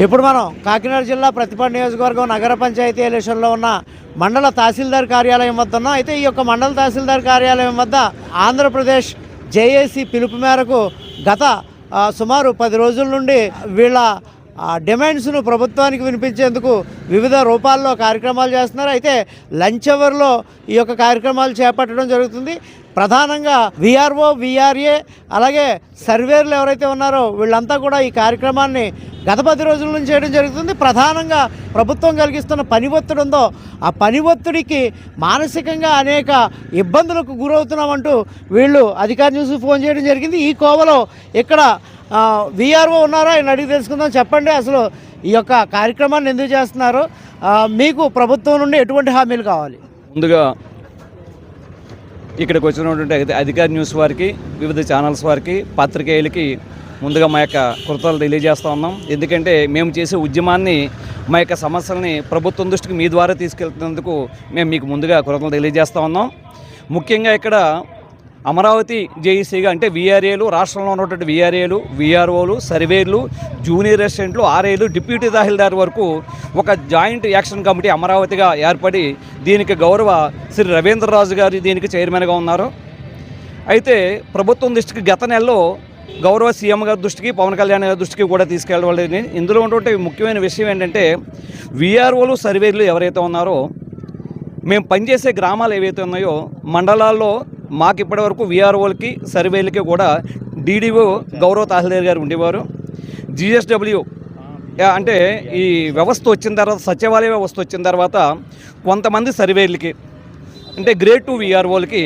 ఇప్పుడు మనం కాకినాడ జిల్లా ప్రతిపాడు నియోజకవర్గం నగర పంచాయతీ ఎలక్షన్లో ఉన్న మండల తహసీల్దార్ కార్యాలయం వద్ద ఉన్నాం. అయితే ఈ యొక్క మండల తహసీల్దార్ కార్యాలయం వద్ద ఆంధ్రప్రదేశ్ జేఏసీ పిలుపు మేరకు గత సుమారు పది రోజుల నుండి వీళ్ళ డిమాండ్స్ను ప్రభుత్వానికి వినిపించేందుకు వివిధ రూపాల్లో కార్యక్రమాలు చేస్తున్నారు. అయితే లంచ్ అవర్లో ఈ యొక్క కార్యక్రమాలు చేపట్టడం జరుగుతుంది. ప్రధానంగా విఆర్ఓ విఆర్ఏ అలాగే సర్వేర్లు ఎవరైతే ఉన్నారో వీళ్ళంతా కూడా ఈ కార్యక్రమాన్ని గత పది రోజుల నుంచి చేయడం జరుగుతుంది. ప్రధానంగా ప్రభుత్వం కలిగిస్తున్న పని ఒత్తిడి ఉందో ఆ పని ఒత్తిడికి మానసికంగా అనేక ఇబ్బందులకు గురవుతున్నామంటూ వీళ్ళు అధికారి చూసి ఫోన్ చేయడం జరిగింది. ఈ కోవలో ఇక్కడ విఆర్ఓ ఉన్నారా? ఆయన అడిగి తెలుసుకుందాం. చెప్పండి అసలు ఈ యొక్క కార్యక్రమాన్ని ఎందుకు చేస్తున్నారు? మీకు ప్రభుత్వం నుండి ఎటువంటి హామీలు కావాలి? ముందుగా ఇక్కడికి వచ్చినటువంటి అధికార న్యూస్ వారికి వివిధ ఛానల్స్ వారికి పాత్రికేయులకి ముందుగా మా యొక్క కృతాలు తెలియజేస్తూ ఉన్నాం. ఎందుకంటే మేము చేసే ఉద్యమాన్ని మా యొక్క సమస్యల్ని ప్రభుత్వం దృష్టికి మీ ద్వారా తీసుకెళ్తున్నందుకు మేము మీకు ముందుగా కృతలు తెలియజేస్తూ ఉన్నాం. ముఖ్యంగా ఇక్కడ అమరావతి జేఈసీగా అంటే వీఆర్ఏలు రాష్ట్రంలో ఉన్నటువంటి వీఆర్ఏలు వీఆర్ఓలు సర్వేలు జూనియర్ అసిస్టెంట్లు ఆర్ఏలు డిప్యూటీ తహసీల్దార్ వరకు ఒక జాయింట్ యాక్షన్ కమిటీ అమరావతిగా ఏర్పడి దీనికి గౌరవ శ్రీ రవీంద్రరాజు గారు దీనికి చైర్మన్గా ఉన్నారు. అయితే ప్రభుత్వం దృష్టికి గత నెలలో గౌరవ సీఎం గారి దృష్టికి పవన్ కళ్యాణ్ గారి దృష్టికి కూడా తీసుకెళ్ళవలేదు ఇందులో ఉన్నటువంటి ముఖ్యమైన విషయం ఏంటంటే వీఆర్ఓలు సర్వేలు ఎవరైతే ఉన్నారో మేము పనిచేసే గ్రామాలు ఏవైతే ఉన్నాయో మండలాల్లో మాకు ఇప్పటివరకు విఆర్ఓలకి సర్వేలకి కూడా డీడీఓ గౌరవ తహసీల్దార్ గారు ఉండేవారు. జిఎస్డబ్ల్యూ అంటే ఈ వ్యవస్థ వచ్చిన తర్వాత సచివాలయ వ్యవస్థ వచ్చిన తర్వాత కొంతమంది సర్వేలకి అంటే గ్రేడ్ టూ విఆర్ఓలకి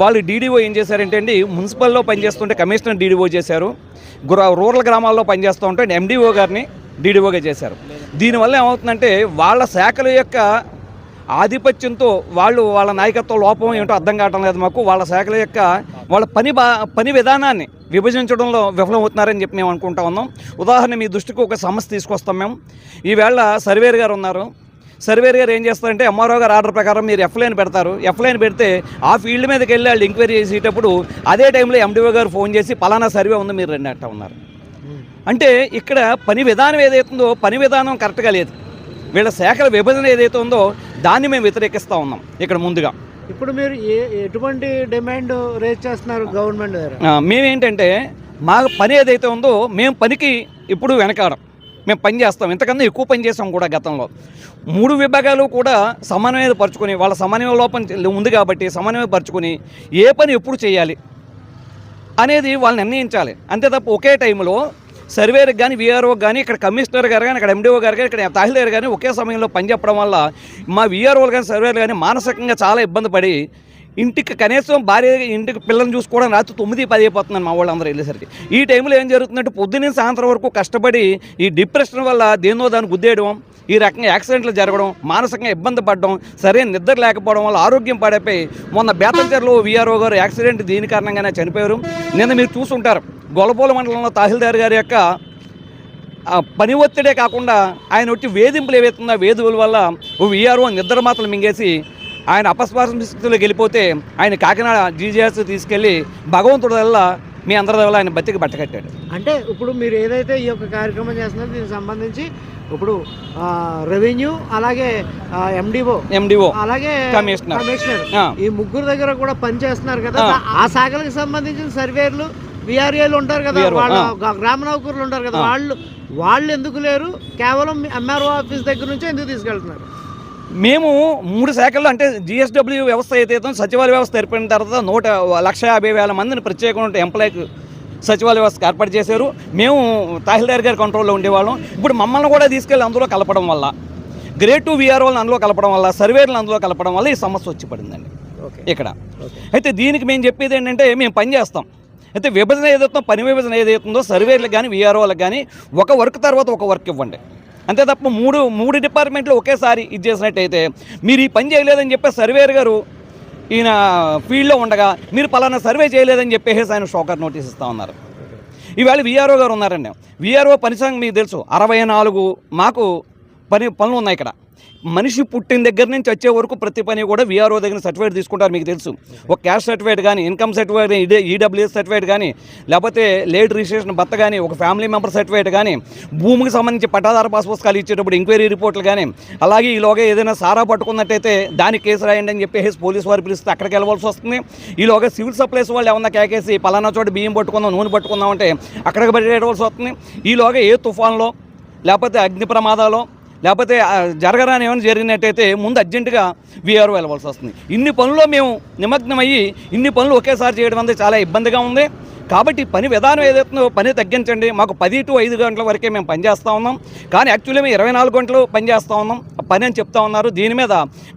వాళ్ళు డీడీఓ ఏం చేశారంటే అండి మున్సిపల్లో పనిచేస్తుంటే కమిషనర్ డీడీఓ చేశారు. రూరల్ గ్రామాల్లో పనిచేస్తూ ఉంటే ఎండీఓ గారిని డీడీఓగా చేశారు. దీనివల్ల ఏమవుతుందంటే వాళ్ళ శాఖల యొక్క ఆధిపత్యంతో వాళ్ళు వాళ్ళ నాయకత్వ లోపం ఏంటో అర్థం కావటం లేదు మాకు. వాళ్ళ శాఖల యొక్క వాళ్ళ పని బా పని విధానాన్ని విభజించడంలో విఫలమవుతున్నారని చెప్పి మేము అనుకుంటా ఉన్నాం. ఉదాహరణ మీ దృష్టికి ఒక సమస్య తీసుకొస్తాం మేము. ఈవేళ సర్వేర్ గారు ఉన్నారు. సర్వేర్ గారు ఏం చేస్తారంటే ఎంఆర్ఓ గారు ఆర్డర్ ప్రకారం మీరు ఎఫ్లైన్ పెడతారు. ఎఫ్లైన్ పెడితే ఆ ఫీల్డ్ మీదకి వెళ్ళి వాళ్ళు ఎంక్వైరీ చేసేటప్పుడు అదే టైంలో ఎండిఓ గారు ఫోన్ చేసి పలానా సర్వే ఉంది మీరు రెండు అట్ట ఉన్నారు. అంటే ఇక్కడ పని విధానం ఏదైతుందో పని విధానం కరెక్ట్గా లేదు. వీళ్ళ శాఖల విభజన ఏదైతే ఉందో దాన్ని మేము వ్యతిరేకిస్తూ ఉన్నాం ఇక్కడ ముందుగా. ఇప్పుడు మీరు ఏ ఎటువంటి డిమాండ్ రేజ్ చేస్తున్నారు గవర్నమెంట్ మేమేంటంటే మా పని ఏదైతే ఉందో మేము పనికి ఇప్పుడు వెనకాడం. మేము పని చేస్తాం. ఇంతకన్నా ఎక్కువ పని చేస్తాం కూడా గతంలో. మూడు విభాగాలు కూడా సమన్వయపరుచుకొని వాళ్ళ సమన్వయ లోపం ఉంది కాబట్టి సమన్వయపరుచుకొని ఏ పని ఎప్పుడు చేయాలి అనేది వాళ్ళు నిర్ణయించాలి. అంతే తప్ప ఒకే టైంలో సర్వేకి కానీ వీఆర్ఓ కానీ ఇక్కడ కమిషనర్ గారు కానీ ఇక్కడ ఎండిఓ గారు కానీ ఇక్కడ తహసీల్దార్ కానీ ఒకే సమయంలో పనిచెప్పడం వల్ల మా వీఆర్ఓలు కానీ సర్వేలు కానీ మానసికంగా చాలా ఇబ్బంది పడి ఇంటికి కనీసం భార్య ఇంటికి పిల్లల్ని చూసుకోవడం రాత్రి తొమ్మిది పది అయిపోతున్నాను మా వాళ్ళందరూ వెళ్ళేసరికి. ఈ టైంలో ఏం జరుగుతుందంటే పొద్దున్నే సాయంత్రం వరకు కష్టపడి ఈ డిప్రెషన్ వల్ల దేన్నో దాన్ని గుద్దేయడం ఈ రకంగా యాక్సిడెంట్లు జరగడం మానసికంగా ఇబ్బంది పడడం సరైన నిద్ర లేకపోవడం వల్ల ఆరోగ్యం పాడైపోయి మొన్న బేతంచెర్లో వీఆర్ఓ గారు యాక్సిడెంట్ దీని కారణంగానే చనిపోయారు. నిన్న మీరు చూసుంటారు. గొలపోల మండలంలో తహసీల్దార్ గారి యొక్క పని ఒత్తిడే కాకుండా ఆయన వచ్చి వేధింపులు ఏవైతుందో వేధువుల వల్ల ఓ వీఆర్ఓ నిద్ర మాత్రం మింగేసి ఆయన అపస్మార స్థితిలోకి వెళ్ళిపోతే ఆయన కాకినాడ జీజీఎస్ తీసుకెళ్ళి భగవంతుడి వల్ల మీ అందరి వల్ల ఆయన బతికి బట్టకట్టాడు అంటే ఇప్పుడు మీరు ఏదైతే ఈ యొక్క కార్యక్రమం చేస్తున్నారో దీనికి సంబంధించి ఇప్పుడు రెవెన్యూ అలాగే ఎండిఓ ఎండిఓ అలాగే కమిషనర్. కమిషనర్. ఈ ముగ్గురు దగ్గర కూడా పని చేస్తున్నారు కదా ఆ. ఆ శాఖలకు సంబంధించిన సర్వేర్లు విఆర్ఏలు ఉంటారు కదా వాళ్ళ గ్రామ నౌకర్లు ఉంటారు కదా. వాళ్ళు వాళ్ళు ఎందుకు లేరు? కేవలం ఎంఆర్ఓ ఆఫీస్ దగ్గర నుంచి ఎందుకు తీసుకెళ్తున్నారు? మేము మూడు శాఖల్లో అంటే జిఎస్డబ్ల్యూ వ్యవస్థ ఏదైతే సచివాలయ వ్యవస్థ ఏర్పడిన తర్వాత నూట లక్ష యాభై వేల మందిని ప్రత్యేకమైన ఎంప్లాయ్ సచివాలయ వ్యవస్థకు ఏర్పాటు చేశారు. మేము తహసీల్దార్ గారి కంట్రోల్లో ఉండేవాళ్ళం. ఇప్పుడు మమ్మల్ని కూడా తీసుకెళ్ళి అందులో కలపడం వల్ల గ్రేడ్ టూ వీఆర్ఓలను అందులో కలపడం వల్ల సర్వేలను అందులో కలపడం వల్ల ఈ సమస్య వచ్చి పడిందండి. ఇక్కడ. అయితే దీనికి మేము చెప్పేది ఏంటంటే మేము పని చేస్తాం. అయితే విభజన ఏదైతుందో పని విభజన ఏదైతుందో సర్వేలకు కానీ వీఆర్ఓలకు కానీ ఒక వర్క్ తర్వాత ఒక వర్క్ ఇవ్వండి. అంతే తప్ప మూడు మూడు డిపార్ట్మెంట్లు ఒకేసారి ఇది చేసినట్టయితే మీరు ఈ పని చేయలేదని చెప్పే సర్వేర్ గారు ఈయన ఫీల్డ్లో ఉండగా మీరు పలానా సర్వే చేయలేదని చెప్పేసి ఆయన షోకర్ నోటీస్ ఇస్తా ఉన్నారు. ఈవేళ విఆర్ఓ గారు ఉన్నారండి. విఆర్ఓ పని సంఘం మీకు తెలుసు. అరవై నాలుగు మాకు పని పనులు ఉన్నాయి ఇక్కడ. మనిషి పుట్టిన దగ్గర నుంచి వచ్చే వరకు ప్రతి పని కూడా వీఆర్ఓ దగ్గర సర్టిఫికేట్ తీసుకుంటారు మీకు తెలుసు. ఒక క్యాష్ సర్టిఫికేట్ కానీ ఇన్కమ్ సర్టిఫికేట్ ఇదే ఈడబ్ల్యూఎస్ సర్టిఫికేట్ కానీ లేకపోతే లేట్ రిజిస్ట్రేషన్ భర్త కానీ ఒక ఫ్యామిలీ మెంబర్ సర్టిఫికేట్ కానీ భూమికి సంబంధించి పట్టాదార పాస్ పుస్తకాలు ఇచ్చేటప్పుడు ఎంక్వైరీ రిపోర్ట్లు కానీ అలాగే ఈలోగా ఏదైనా సారా పట్టుకున్నట్టయితే దానికి కేసు రాయండి అని చెప్పేసి పోలీసు వారు పిలిస్తే అక్కడికి వెళ్ళవలసి వస్తుంది. ఈలోగా సివిల్ సప్లైస్ వాళ్ళు ఏమన్నా కేకేసి పలానా చోట బియ్యం పట్టుకుందాం నూనె పట్టుకుందాం అంటే అక్కడికి పెట్టవలసి వస్తుంది. ఈలోగా ఏ తుఫాన్లో లేకపోతే అగ్ని ప్రమాదాలు లేకపోతే జరగరాని ఏమైనా జరిగినట్టయితే ముందు అర్జెంటుగా వీఆర్ వెళ్ళవలసి వస్తుంది. ఇన్ని పనుల్లో మేము నిమగ్నమయ్యి ఇన్ని పనులు ఒకేసారి చేయడం అనేది చాలా ఇబ్బందిగా ఉంది. కాబట్టి పని విధానం ఏదైతుందో పని తగ్గించండి. మాకు పది టు ఐదు గంటల వరకే మేము పనిచేస్తూ ఉన్నాం. కానీ యాక్చువల్లీ మేము ఇరవై నాలుగు గంటలు పనిచేస్తూ ఉన్నాం. పని అని చెప్తా ఉన్నారు. దీని మీద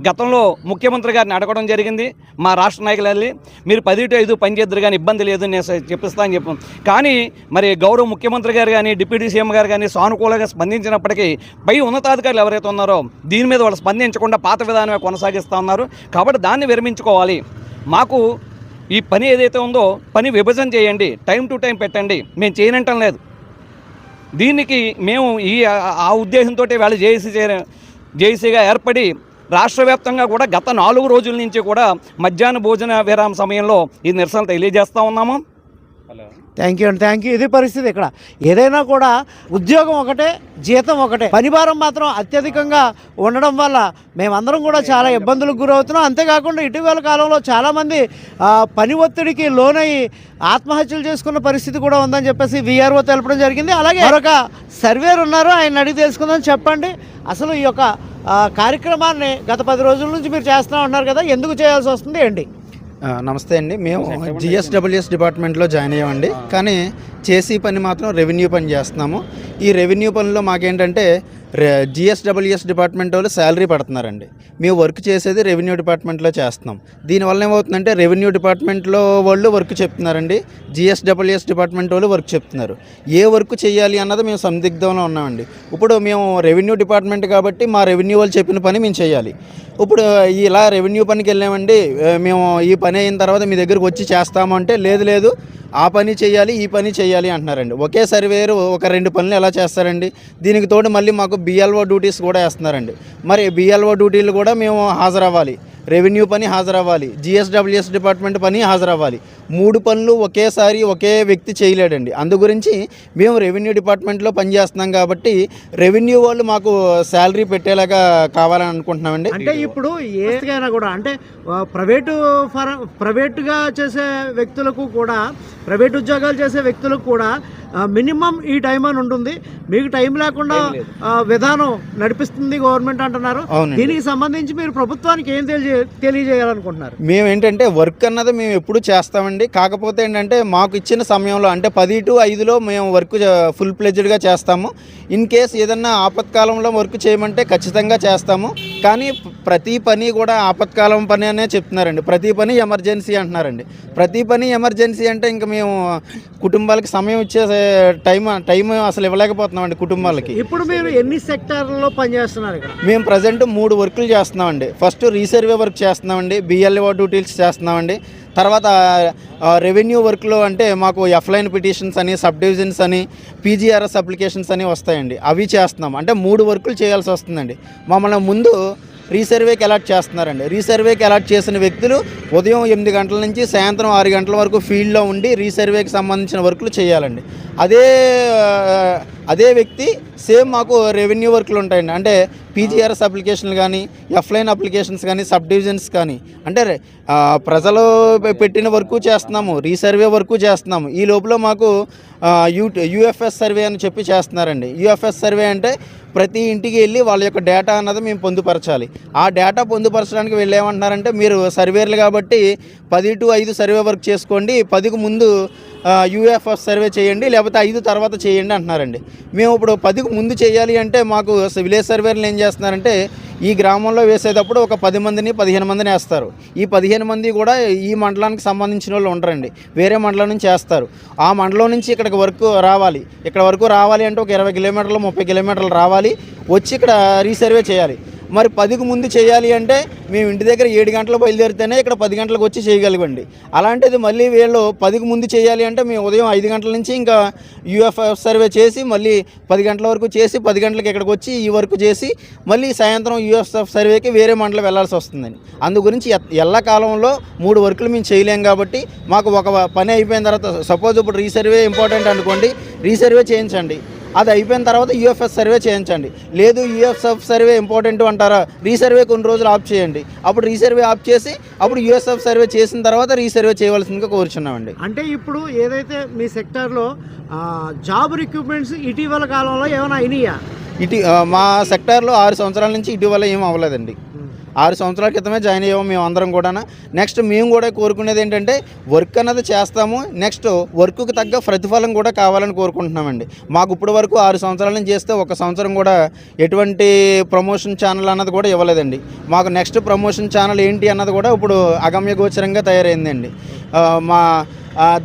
గతంలో ముఖ్యమంత్రి గారిని అడగడం జరిగింది. మా రాష్ట్ర నాయకులు వెళ్ళి మీరు పది టు ఐదు పనిచేద్దరు కానీ ఇబ్బంది లేదు నేను స- చెప్పాను కానీ మరి గౌరవ ముఖ్యమంత్రి గారు కానీ డిప్యూటీ సీఎం గారు కానీ సానుకూలంగా స్పందించినప్పటికీ పై ఉన్నతాధికారులు ఎవరైతే ఉన్నారో దీని మీద వాళ్ళు స్పందించకుండా పాత విధానమే కొనసాగిస్తూ ఉన్నారు. కాబట్టి దాన్ని విరమించుకోవాలి. మాకు ఈ పని ఏదైతే ఉందో పని విభజన చేయండి టైం టు టైం పెట్టండి. మేము చేయనంటం లేదు. దీనికి మేము ఈ ఆ- ఉద్దేశంతో వాళ్ళు జేఏసీ జేఏసీగా ఏర్పడి రాష్ట్ర వ్యాప్తంగా కూడా గత నాలుగు రోజుల నుంచి కూడా మధ్యాహ్న భోజన విరామ సమయంలో ఈ నిరసన తెలియజేస్తూ ఉన్నాము. థ్యాంక్ యూ అండి థ్యాంక్ యూ ఇది పరిస్థితి ఇక్కడ. ఏదైనా కూడా ఉద్యోగం ఒకటే జీతం ఒకటే. పనిభారం మాత్రం అత్యధికంగా ఉండడం వల్ల మేమందరం కూడా చాలా ఇబ్బందులకు గురవుతున్నాం. అంతేకాకుండా ఇటీవల కాలంలో చాలామంది పని ఒత్తిడికి లోనయ్యి ఆత్మహత్యలు చేసుకున్న పరిస్థితి కూడా ఉందని చెప్పేసి విఆర్ఓ తెలపడం జరిగింది. అలాగే మరొక సర్వేర్ ఉన్నారు. ఆయన అడిగి తెలుసుకుందాం. చెప్పండి. అసలు ఈ యొక్క కార్యక్రమాన్ని గత పది రోజుల నుంచి మీరు చేస్తూ ఉన్నారు కదా ఎందుకు చేయాల్సి వస్తుంది ఏంటి? నమస్తే అండి. మేము జిఎస్డబ్ల్యూఎస్ డిపార్ట్మెంట్లో జాయిన్ అయ్యామండి. కానీ చేసే పని మాత్రం రెవెన్యూ పని చేస్తున్నాము. ఈ రెవెన్యూ పనిలో మాకేంటంటే జిఎస్డబ్ల్యూఎస్ డిపార్ట్మెంట్ వాళ్ళు శాలరీ పడుతున్నారండి. మేము వర్క్ చేసేది రెవెన్యూ డిపార్ట్మెంట్లో చేస్తున్నాం. దీనివల్ల ఏమవుతుందంటే రెవెన్యూ డిపార్ట్మెంట్లో వాళ్ళు వర్క్ చెప్తున్నారండి. జిఎస్డబ్ల్యూఎస్ డిపార్ట్మెంట్ వాళ్ళు వర్క్ చెప్తున్నారు. ఏ వర్క్ చేయాలి అన్నది మేము సందిగ్ధంలో ఉన్నామండి. ఇప్పుడు మేము రెవెన్యూ డిపార్ట్మెంట్ కాబట్టి మా రెవెన్యూ వాళ్ళు చెప్పిన పని మేము చేయాలి. ఇప్పుడు ఇలా రెవెన్యూ పనికి వెళ్ళామండి. మేము ఈ పని అయిన తర్వాత మీ దగ్గరకు వచ్చి చేస్తాము అంటే లేదు లేదు ఆ పని చేయాలి ఈ పని చేయాలి అంటున్నారండి. ఒకే సర్వేరు ఒక రెండు పనులు ఎలా చేస్తారండి? దీనికి తోడు మళ్ళీ మాకు బిఎల్ఓ డ్యూటీస్ కూడా వేస్తున్నారండి. మరి బిఎల్ఓ డ్యూటీలు కూడా మేము హాజరవ్వాలి. రెవెన్యూ పని హాజరవ్వాలి. జిఎస్డబ్ల్యూఎస్ డిపార్ట్మెంట్ పని హాజరవ్వాలి. మూడు పనులు ఒకేసారి ఒకే వ్యక్తి చేయలేడండి. అందు గురించి మేము రెవెన్యూ డిపార్ట్మెంట్లో పనిచేస్తున్నాం కాబట్టి రెవెన్యూ వాళ్ళు మాకు శాలరీ పెట్టేలాగా కావాలని అనుకుంటున్నామండి. అంటే ఇప్పుడు ఏదైనా కూడా అంటే ప్రైవేటు ఫర ప్రైవేటుగా చేసే వ్యక్తులకు కూడా ప్రైవేట్ ఉద్యోగాలు చేసే వ్యక్తులకు కూడా మినిమం ఈ టైం అని ఉంటుంది. మీకు టైం లేకుండా విధానం నడిపిస్తుంది గవర్నమెంట్ అంటున్నారు. దీనికి సంబంధించి మీరు ప్రభుత్వానికి ఏం తెలియ తెలియజేయాలనుకుంటున్నారు? మేము ఏంటంటే వర్క్ అన్నది మేము ఎప్పుడు చేస్తామండి. కాకపోతే ఏంటంటే మాకు ఇచ్చిన సమయంలో అంటే పది టు ఐదులో మేము వర్క్ ఫుల్ ప్లెజ్డ్గా చేస్తాము. ఇన్ కేస్ ఏదన్నా ఆపత్కాలంలో వర్క్ చేయమంటే ఖచ్చితంగా చేస్తాము. కానీ ప్రతి పని కూడా ఆపత్కాలం పని అనే చెప్తున్నారండి. ప్రతి పని ఎమర్జెన్సీ అంటున్నారండి. ప్రతి పని ఎమర్జెన్సీ అంటే ఇంకా మేము కుటుంబాలకి సమయం ఇచ్చే టైం టైం అసలు ఇవ్వలేకపోతున్నామండి కుటుంబాలకి. ఇప్పుడు మీరు ఎన్ని సెక్టార్లలో పనిచేస్తున్నారు మేము ప్రజెంట్ మూడు వర్కులు చేస్తున్నామండి. ఫస్ట్ రీసర్వే వర్క్ చేస్తున్నామండి. బిఎల్ఓ డ్యూటీస్ చేస్తున్నామండి. తర్వాత రెవెన్యూ వర్క్లో అంటే మాకు ఎఫ్లైన్ పిటిషన్స్ అని సబ్ డివిజన్స్ అని పీజీఆర్ఎస్ అప్లికేషన్స్ అని వస్తాయండి. అవి చేస్తున్నాం. అంటే మూడు వర్కులు చేయాల్సి వస్తుందండి. మమ్మల్ని ముందు రీసర్వేకి అలాట్ చేస్తున్నారండి. రీసర్వేకి అలాట్ చేసిన వ్యక్తులు ఉదయం ఎనిమిది గంటల నుంచి సాయంత్రం ఆరు గంటల వరకు ఫీల్డ్లో ఉండి రీసర్వేకి సంబంధించిన వర్కులు చేయాలండి. అదే అదే వ్యక్తి సేమ్ మాకు రెవెన్యూ వర్క్లు ఉంటాయండి. అంటే పీజీఆర్ఎస్ అప్లికేషన్లు కానీ ఎఫ్లైన్ అప్లికేషన్స్ కానీ సబ్ డివిజన్స్ కానీ అంటే ప్రజలు పెట్టిన వర్క్ చేస్తున్నాము రీసర్వే వర్క్ చేస్తున్నాము. ఈ లోపల మాకు యూ యూఎఫ్ఎస్ సర్వే అని చెప్పి చేస్తున్నారండి. యూఎఫ్ఎస్ సర్వే అంటే ప్రతి ఇంటికి వెళ్ళి వాళ్ళ యొక్క డేటా అన్నది మేము పొందుపరచాలి. ఆ డేటా పొందుపరచడానికి వెళ్ళేమంటున్నారంటే మీరు సర్వేర్లు కాబట్టి పది టు ఐదు సర్వే వర్క్ చేసుకోండి. పదికి ముందు యూఎఫ్ఎస్ సర్వే చేయండి లేకపోతే ఐదు తర్వాత చేయండి అంటున్నారండి. మేము ఇప్పుడు పదికి ముందు చేయాలి అంటే మాకు విలేజ్ సర్వేలు ఏం చేస్తున్నారంటే ఈ గ్రామంలో వేసేటప్పుడు ఒక పది మందిని పదిహేను మందిని వేస్తారు. ఈ పదిహేను మంది కూడా ఈ మండలానికి సంబంధించిన వాళ్ళు ఉంటారండి వేరే మండలం నుంచి వేస్తారు. ఆ మండలం నుంచి ఇక్కడికి వరకు రావాలి. ఇక్కడ వరకు రావాలి అంటే ఒక ఇరవై కిలోమీటర్లు ముప్పై కిలోమీటర్లు రావాలి. వచ్చి ఇక్కడ రీసర్వే చేయాలి. మరి పదికి ముందు చేయాలి అంటే మేము ఇంటి దగ్గర ఏడు గంటలు బయలుదేరితేనే ఇక్కడ పది గంటలకు వచ్చి చేయగలిగండి. అలాంటిది మళ్ళీ వీళ్ళు పదికి ముందు చేయాలి అంటే మేము ఉదయం ఐదు గంటల నుంచి ఇంకా యూఎఫ్ఎఫ్ సర్వే చేసి మళ్ళీ పది గంటల వరకు చేసి పది గంటలకు ఇక్కడికి వచ్చి ఈ వరకు చేసి మళ్ళీ సాయంత్రం యూఎఫ్ఎఫ్ సర్వేకి వేరే మండలం వెళ్ళాల్సి వస్తుందండి. అందు గురించి ఎల్ల కాలంలో మూడు వర్కులు మేము చేయలేం కాబట్టి మాకు ఒక పని అయిపోయిన తర్వాత సపోజ్ ఇప్పుడు రీసర్వే ఇంపార్టెంట్ అనుకోండి రీసర్వే చేయించండి. అది అయిపోయిన తర్వాత యూఎఫ్ఎస్ సర్వే చేయించండి. లేదు యూఎఫ్ఎఫ్ సర్వే ఇంపార్టెంట్ అంటారా? రీసర్వే కొన్ని రోజులు ఆఫ్ చేయండి. అప్పుడు రీసర్వే ఆఫ్ చేసి అప్పుడు యూఎస్ఎఫ్ సర్వే చేసిన తర్వాత రీసర్వే చేయవలసిందిగా కోరుచున్నామండి. అంటే ఇప్పుడు ఏదైతే మీ సెక్టార్లో జాబ్ రిక్రూట్మెంట్స్ ఇటీవల కాలంలో ఏమైనా అయినాయా? ఇటు మా సెక్టార్లో ఆరు సంవత్సరాల నుంచి ఇటీవల ఏం అవ్వలేదండి. ఆరు సంవత్సరాల క్రితమే జాయిన్ అయ్యాము మేము అందరం కూడా నెక్స్ట్ మేము కూడా కోరుకునేది ఏంటంటే వర్క్ అన్నది చేస్తాము. నెక్స్ట్ వర్క్కి తగ్గ ప్రతిఫలం కూడా కావాలని కోరుకుంటున్నామండి. మాకు ఇప్పటి వరకు ఆరు సంవత్సరాల నుంచి చేస్తే ఒక సంవత్సరం కూడా ఎటువంటి ప్రమోషన్ ఛానల్ అన్నది కూడా ఇవ్వలేదండి. మాకు నెక్స్ట్ ప్రమోషన్ ఛానల్ ఏంటి అన్నది కూడా ఇప్పుడు అగమ్య గోచరంగా తయారైందండి. మా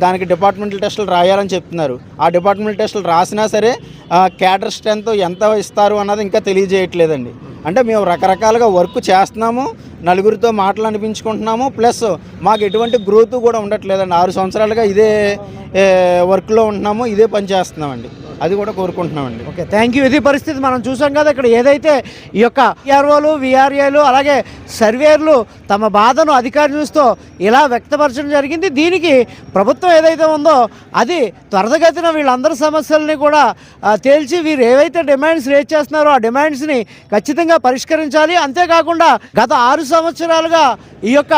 దానికి డిపార్ట్మెంటల్ టెస్టులు రాయాలని చెప్తున్నారు. ఆ డిపార్ట్మెంటల్ టెస్టులు రాసినా సరే క్యాడర్ స్ట్రెంత్ ఎంత ఇస్తారు అన్నది ఇంకా తెలియజేయట్లేదండి. అంటే మేము రకరకాలుగా వర్క్ చేస్తున్నాము నలుగురితో మాటలు అనిపించుకుంటున్నాము ప్లస్ మాకు ఎటువంటి గ్రోత్ కూడా ఉండట్లేదండి. ఆరు సంవత్సరాలుగా ఇదే వర్క్లో ఉంటున్నాము ఇదే పని చేస్తున్నామండి. అది కూడా కోరుకుంటున్నామండి. ఓకే థ్యాంక్ యూ ఇది పరిస్థితి మనం చూసాం కదా ఇక్కడ ఏదైతే ఈ యొక్క ఈఆర్ఓలు విఆర్ఏలు అలాగే సర్వేర్లు తమ బాధను అధికారి చూస్తూ ఇలా వ్యక్తపరచడం జరిగింది. దీనికి ప్రభుత్వం ఏదైతే ఉందో అది త్వరతగతిన వీళ్ళందరి సమస్యల్ని కూడా తేల్చి వీరు ఏవైతే డిమాండ్స్ రేజ్ చేస్తున్నారో ఆ డిమాండ్స్ని ఖచ్చితంగా పరిష్కరించాలి. అంతేకాకుండా గత ఆరు సంవత్సరాలుగా ఈ యొక్క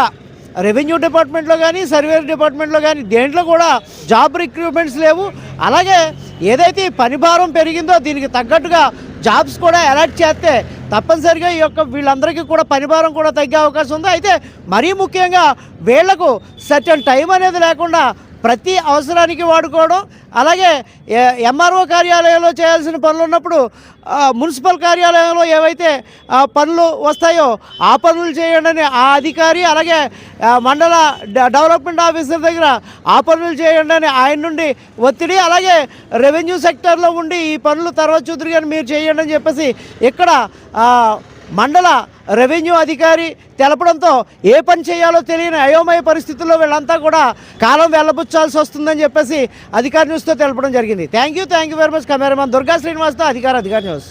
రెవెన్యూ డిపార్ట్మెంట్లో కానీ సర్వేర్ డిపార్ట్మెంట్లో కానీ దేంట్లో కూడా జాబ్ రిక్రూట్మెంట్స్ లేవు. అలాగే ఏదైతే పని భారం పెరిగిందో దీనికి తగ్గట్టుగా జాబ్స్ కూడా అలాట్ చేస్తే తప్పనిసరిగా ఈ యొక్క వీళ్ళందరికీ కూడా పనిభారం కూడా తగ్గే అవకాశం ఉంది. అయితే మరీ ముఖ్యంగా వీళ్ళకు సర్టన్ టైం అనేది లేకుండా ప్రతి అవసరానికి వాడుకోవడం అలాగే ఎంఆర్ఓ కార్యాలయంలో చేయాల్సిన పనులు ఉన్నప్పుడు మున్సిపల్ కార్యాలయంలో ఏవైతే పనులు వస్తాయో ఆ పనులు చేయండి ఆ అధికారి అలాగే మండల డెవలప్మెంట్ ఆఫీసర్ దగ్గర ఆ పనులు చేయండి అని ఆయన నుండి ఒత్తిడి అలాగే రెవెన్యూ సెక్టర్లో ఉండి ఈ పనులు తర్వాత చూద్దరు కానీ మీరు చేయండి అని చెప్పేసి ఇక్కడ మండల రెవెన్యూ అధికారి తెలపడంతో ఏ పని చేయాలో తెలియని అయోమయ పరిస్థితుల్లో వీళ్ళంతా కూడా కాలం వెళ్ళబుచ్చాల్సి వస్తుందని చెప్పేసి అధికారి న్యూస్తో తెలపడం జరిగింది. Thank you thank you very much cameraman Durga శ్రీనివాస్తో అధికార అధికారి న్యూస్.